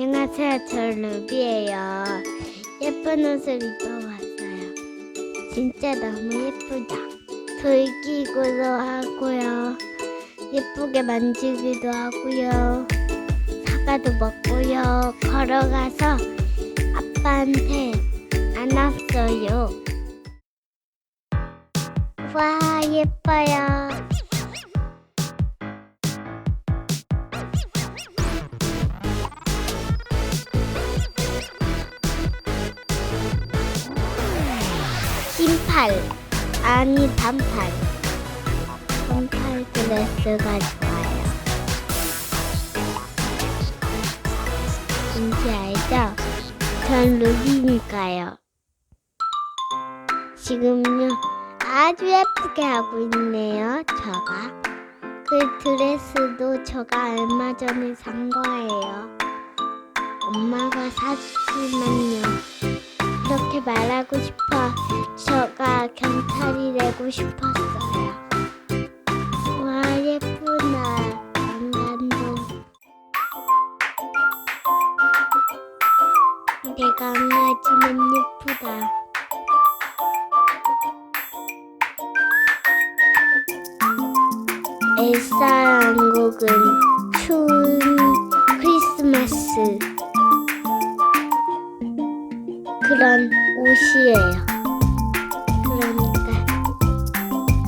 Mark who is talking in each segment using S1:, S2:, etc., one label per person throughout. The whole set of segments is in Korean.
S1: 안녕하세요. 저 루비예요. 예쁜 옷을 입어왔어요. 진짜 너무 예쁘다. 돌기구도 하고요. 예쁘게 만지기도 하고요. 사과도 먹고요. 걸어가서 아빠한테 안았어요. 와, 예뻐요. 흰팔. 아니 반팔. 반팔 드레스가 좋아요. 뭔지 알죠? 전 루비니까요. 지금요. 아주 예쁘게 하고 있네요 저가. 그 드레스도 저가 얼마 전에 산 거예요. 엄마가 사주지만요 이렇게 말하고 싶어 저가 경찰이 되고 싶었어요. 와 예쁘다 안간도 내가 안 가지면 예쁘다. 엘사라는 곡은 추운 크리스마스 그런 옷이에요. 그러니까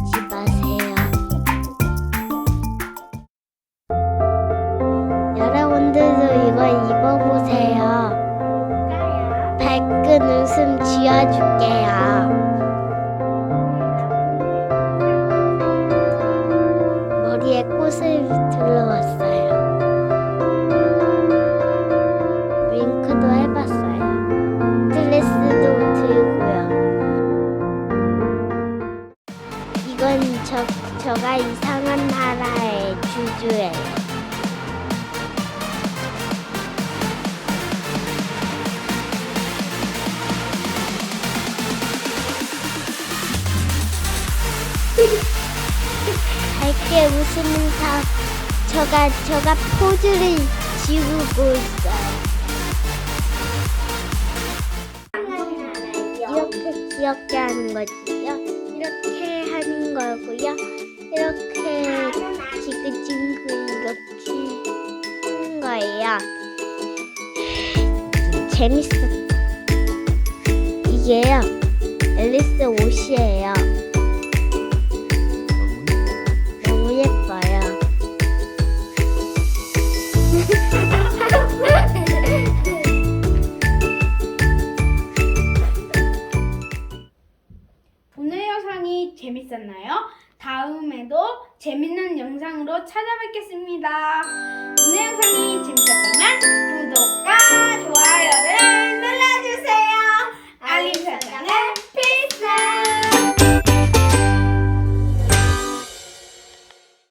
S1: 잊지 마세요. 여러분들도 이거 입어보세요. 밝은 웃음 지어줄게요. 머리에 꽃을 둘러왔어요. 저, 저가 이상한 나라의 주주예요. 밝게 웃으면서 저가 저가 포즈를 지우고 있어요. 이렇게 귀엽게 하는 거지요. 이렇게 하는 거고요. 이렇게 지그징그 이렇게 하는 거예요. 재밌어. 이게요. 앨리스 옷이에요.
S2: 영상이 재밌었나요? 다음에도 재밌는 영상으로 찾아뵙겠습니다. 오늘